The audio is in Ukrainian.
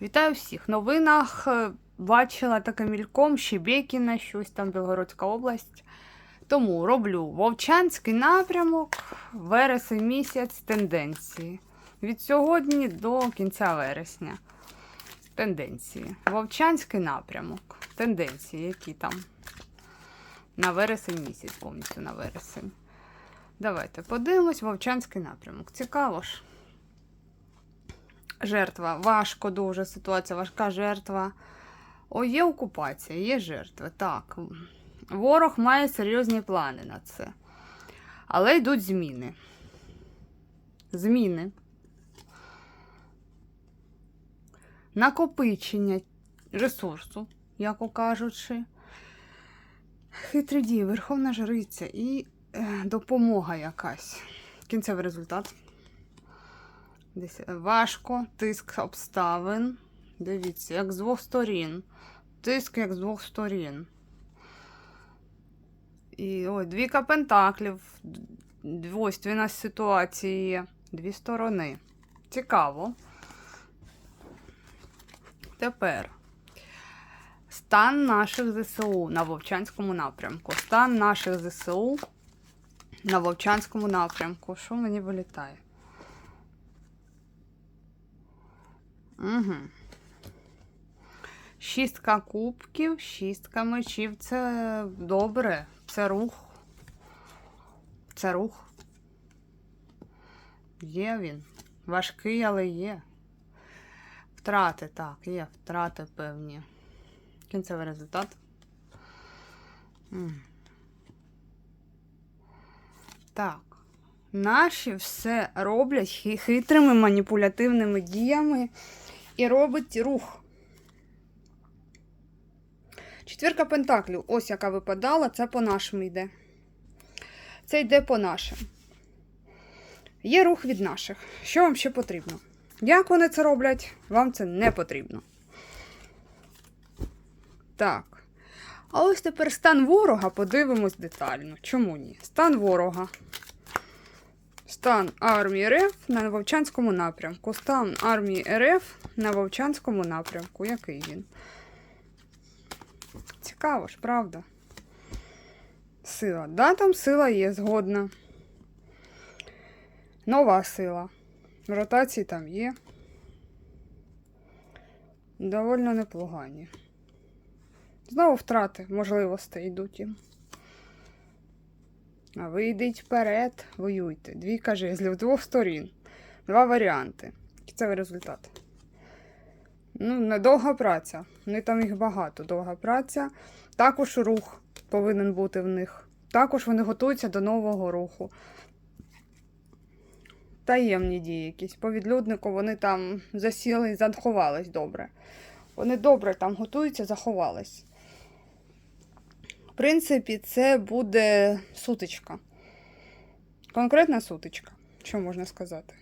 Вітаю всіх. Новинах е, бачила таке мільком Щебекіна, щось там Білгородська область. Тому роблю Вовчанський напрямок, вересень місяць тенденції. Від сьогодні до кінця вересня. Тенденції. Вовчанський напрямок. Тенденції, які там. На вересень місяць, повністю на вересень. Давайте подивимось Вовчанський напрямок. Цікаво ж. Жертва. Важко дуже ситуація, важка жертва. О, є окупація, є жертви. Так. Ворог має серйозні плани на це. Але йдуть зміни. Зміни. Накопичення ресурсу, як кажучи. Хитрі дії, Верховна Жриця і е, допомога якась. Кінцевий результат. Десь важко, тиск обставин. Дивіться, як з двох сторін. Тиск як з двох сторін. І ой, двіка пентаклів. Двойственна ситуації є. Дві сторони. Цікаво. Тепер. Стан наших ЗСУ на Вовчанському напрямку. Стан наших ЗСУ на Вовчанському напрямку. Що мені вилітає? Угу. Шістка кубків, шістка мечів. Це добре. Це рух. Це рух. Є він. Важкий, але є. Втрати, так, є втрати певні. Кінцевий результат. Так. Наші все роблять хитрими маніпулятивними діями і робить рух. Четвірка пентаклів, ось яка випадала, це по нашому йде. Це йде по нашим. Є рух від наших. Що вам ще потрібно? Як вони це роблять, вам це не потрібно. Так. А ось тепер стан ворога подивимось детально. Чому ні? Стан ворога. Стан армії РФ на Вовчанському напрямку. Стан армії РФ на Вовчанському напрямку. Який він? Цікаво ж, правда? Сила. Да, там сила є, згодна. Нова сила. Ротації там є. Довольно непогані. Знову втрати можливостей йдуть їм. А ви йдіть вперед, воюйте. Двійка жезлів з двох сторін. Два варіанти. Кінцевий результат. Ну, недовга праця. Не там їх багато. Довга праця. Також рух повинен бути в них. Також вони готуються до нового руху. Таємні дії якісь. По відлюднику вони там засіли і заховались добре. Вони добре там готуються, заховались. Принципі, це буде сутичка. Конкретна сутичка, що можна сказати.